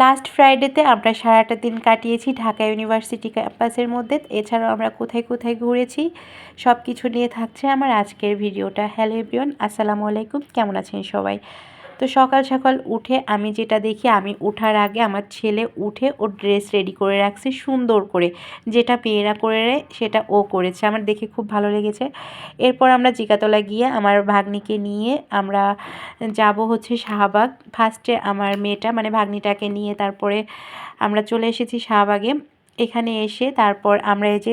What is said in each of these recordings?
Last ফ্রাইডেতে আমরা সারাটা দিন কাটিয়েছি ঢাকা ইউনিভার্সিটি ক্যাম্পাসের মধ্যে। এছাড়াও আমরা কোথায় কোথায় ঘুরেছি সব কিছু নিয়ে থাকছে আমার আজকের ভিডিওটা। হ্যালো এভরিওয়ান আসসালামু আলাইকুম। কেমন আছেন সবাই? তো সকাল সকাল উঠে আমি যেটা দেখি, আমি উঠার আগে আমার ছেলে উঠে ও ড্রেস রেডি করে রাখছে, সুন্দর করে। যেটা মেয়েরা করে সেটা ও করেছে। আমার দেখে খুব ভালো লেগেছে। এরপর আমরা জিকাতলা গিয়ে আমার ভাগ্নিকে নিয়ে আমরা যাব হচ্ছে শাহবাগ। ফার্স্টে আমার মেয়েটা মানে ভাগ্নিটাকে নিয়ে তারপরে আমরা চলে এসেছি শাহবাগে। এখানে এসে তারপর আমরা এই যে,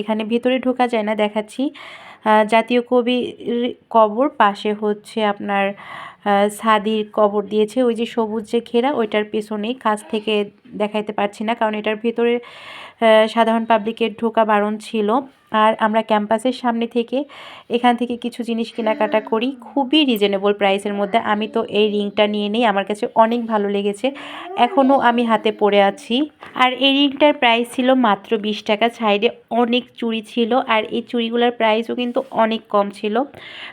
এখানে ভেতরে ঢোকা যায় না, দেখাচ্ছি। জাতীয় কবির কবর, পাশে হচ্ছে আপনার সাদির কবর দিয়েছে। ওই যে সবুজ যে ঘেরা, ওইটার পেছনেই কাছ থেকে দেখাইতে পারছি না, কারণ এটার ভেতরে সাধারণ পাবলিকের ঢোকা বারণ ছিল। আর আমরা ক্যাম্পাসের সামনে থেকে এখান থেকে কিছু জিনিস কেনাকাটা করি। খুবই রিজনেবল প্রাইসের মধ্যে। আমি তো এই রিংটা নিয়ে নেই, আমার কাছে অনেক ভালো লেগেছে। এখনও আমি হাতে পরে আছি। আর এই রিংটার প্রাইস ছিল মাত্র বিশ টাকা। সাইডে অনেক চুড়ি ছিল আর এই চুড়িগুলোর প্রাইসও কিন্তু অনেক কম ছিল।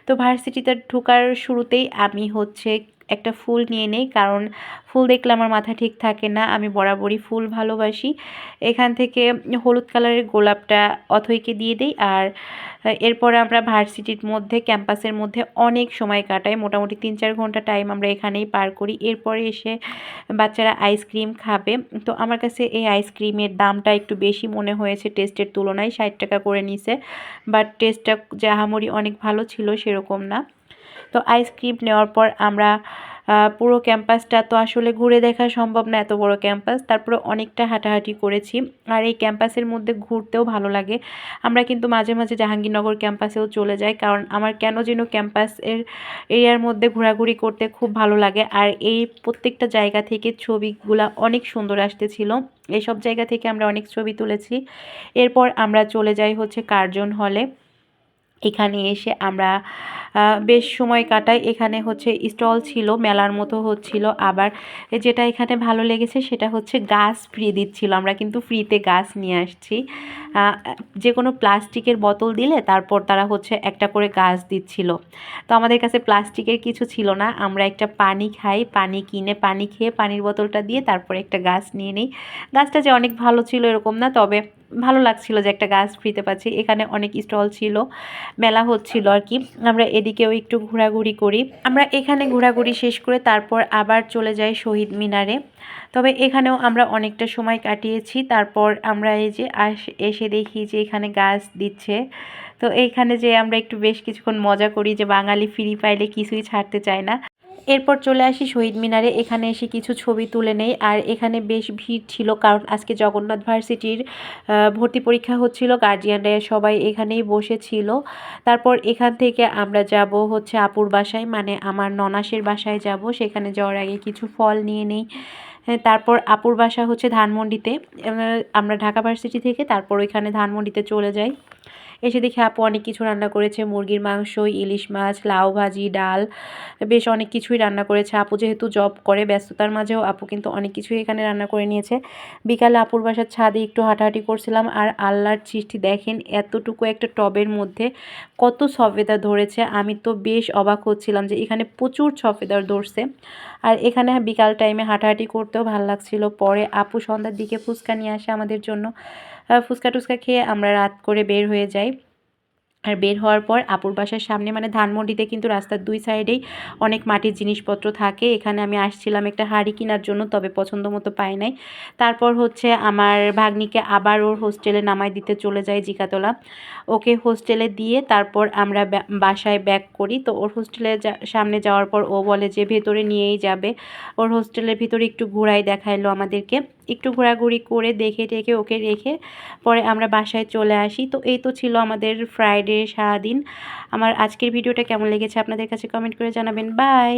তো ভার্সিটিতে ঢোকার শুরুতেই আমি হচ্ছে একটা ফুল নিয়ে নেই, কারণ ফুল দেখলে আমার মাথা ঠিক থাকে না, আমি বরাবরই ফুল ভালোবাসি। এখান থেকে হলুদ কালারের গোলাপটা অথইকে দিয়ে দিই, আর এরপরে আমরা ভার্সিটির মধ্যে, ক্যাম্পাসের মধ্যে অনেক সময় কাটাই, মোটামুটি তিন চার ঘণ্টা টাইম আমরা এখানেই পার করি। এরপরে এসে বাচ্চারা আইসক্রিম খাবে। তো আমার কাছে এই আইসক্রিমের দামটা একটু বেশি মনে হয়েছে, টেস্টের তুলনায় ষাট টাকা করে নিছে, বাট টেস্টটা জাহামরি অনেক ভালো ছিল সেরকম না। তো আইসক্রিম নেওয়ার পর আমরা পুরো ক্যাম্পাসটা তো আসলে ঘুরে দেখা সম্ভব না এত বড় ক্যাম্পাস তারপরে অনেকটা হাঁটাহাঁটি করেছি। আর এই ক্যাম্পাসের মধ্যে ঘুরতেও ভালো লাগে। আমরা কিন্তু মাঝে মাঝে জাহাঙ্গীরনগর ক্যাম্পাসেও চলে যাই। কারণ আমার কেন যেন ক্যাম্পাসের এরিয়ার মধ্যে ঘোরাঘুরি করতে খুব ভালো লাগে। আর এই প্রত্যেকটা জায়গা থেকে ছবিগুলা অনেক সুন্দর আসতেছিল। এইসব জায়গা থেকে আমরা অনেক ছবি তুলেছি। এরপর আমরা চলে যাই হচ্ছে কার্জন হলে। এখানে এসে আমরা বেশ সময় কাটাই। এখানে হচ্ছে স্টল ছিল, মেলার মতো হচ্ছিল। আবার যেটা এখানে ভালো লেগেছে সেটা হচ্ছে গাছ ফ্রি দিচ্ছিল। আমরা কিন্তু ফ্রিতে গাছ নিয়ে আসছি। যে কোনো প্লাস্টিকের বোতল দিলে তারপর তারা হচ্ছে একটা করে গাছ দিচ্ছিল। তো আমাদের কাছে প্লাস্টিকের কিছু ছিল না। আমরা একটা পানি খাই, পানি কিনে, পানি খেয়ে পানির বোতলটা দিয়ে তারপরে একটা গাছ নিয়ে নিই। গাছটা যে অনেক ভালো ছিল এরকম না, তবে ভালো লাগছিল যে একটা গাছ ফ্রিতে পাচ্ছি। এখানে অনেক স্টল ছিল, মেলা হচ্ছিল আর কি আমরা এদিকেও একটু ঘোরাঘুরি করি। আমরা এখানে ঘোরাঘুরি শেষ করে তারপর আবার চলে যাই শহীদ মিনারে। তবে এখানেও আমরা অনেকটা সময় কাটিয়েছি। তারপর আমরা এই যে আস, এসে দেখি যে এখানে গাছ দিচ্ছে। তো এইখানে যে আমরা একটু বেশ কিছুক্ষণ মজা করি যে বাঙালি ফ্রি পাইলে কিছুই ছাড়তে চায় না। এরপর চলে আসি শহীদ মিনারে। এখানে এসে কিছু ছবি তুলে নেই। আর এখানে বেশ ভিড় ছিল কারণ আজকে জগন্নাথ ভার্সিটির ভর্তি পরীক্ষা হচ্ছিল। গার্জিয়ানরা সবাই এখানেই বসেছিল। তারপর এখান থেকে আমরা যাব হচ্ছে আপুর বাসায়। মানে আমার ননাসের বাসায় যাব। সেখানে যাওয়ার আগে কিছু ফল নিয়ে নেই। তারপর আপুর বাসা হচ্ছে ধানমন্ডিতে। আমরা ঢাকা ভার্সিটি থেকে তারপর ওইখানে ধানমন্ডিতে চলে যাই। এসে দেখি আপু অনেক কিছু রান্না করেছে। মুরগির মাংস, ইলিশ মাছ, লাউ ভাজি, ডাল, বেশ অনেক কিছুই রান্না করেছে। আপু যেহেতু জব করে, ব্যস্ততার মাঝেও আপু কিন্তু অনেক কিছুই এখানে রান্না করে নিয়েছে। বিকালে আপুর বাসার ছাদে একটু হাঁটাহাঁটি করছিলাম আর আল্লাহর সৃষ্টি দেখেন এতটুকু একটা টবের মধ্যে কত সফেদার ধরেছে। আমি তো বেশ অবাক হচ্ছিলাম যে এখানে প্রচুর সফেদার ধরছে। আর এখানে বিকাল টাইমে হাঁটাহাঁটি করতেও ভালো লাগছিল। পরে আপু সন্ধ্যার দিকে ফুচকা নিয়ে আসে আমাদের জন্য। ফুচকা টুচকা খেয়ে আমরা রাত করে বের হয়ে যাই। আর বের হওয়ার পর আপুর বাসার সামনে মানে ধানমন্ডিতে কিন্তু রাস্তার দুই সাইডেই অনেক মাটির জিনিসপত্র থাকে। এখানে আমি আসছিলাম একটা হাড়ি কেনার জন্য, তবে পছন্দ মতো পাই নাই। তারপর হচ্ছে আমার ভাগ্নিকে আবার ওর হোস্টেলে নামাই দিতে চলে যায় জিকাতলা। ওকে হোস্টেলে দিয়ে তারপর আমরা বাসায় ব্যাক করি। তো ওর হোস্টেলে সামনে যাওয়ার পর ও বলে যে, ভেতরে নিয়েই যাবে। ওর হোস্টেলের ভিতরে একটু ঘোরাই দেখাইলো আমাদেরকে। একটু ঘোরাঘুরি করে দেখে টেখে ওকে রেখে পরে আমরা বাসায় চলে আসি। তো এই তো ছিল আমাদের ফ্রাইডে সারাদিন। আমার আজকের ভিডিওটা কেমন লেগেছে আপনাদের কাছে কমেন্ট করে জানাবেন। বাই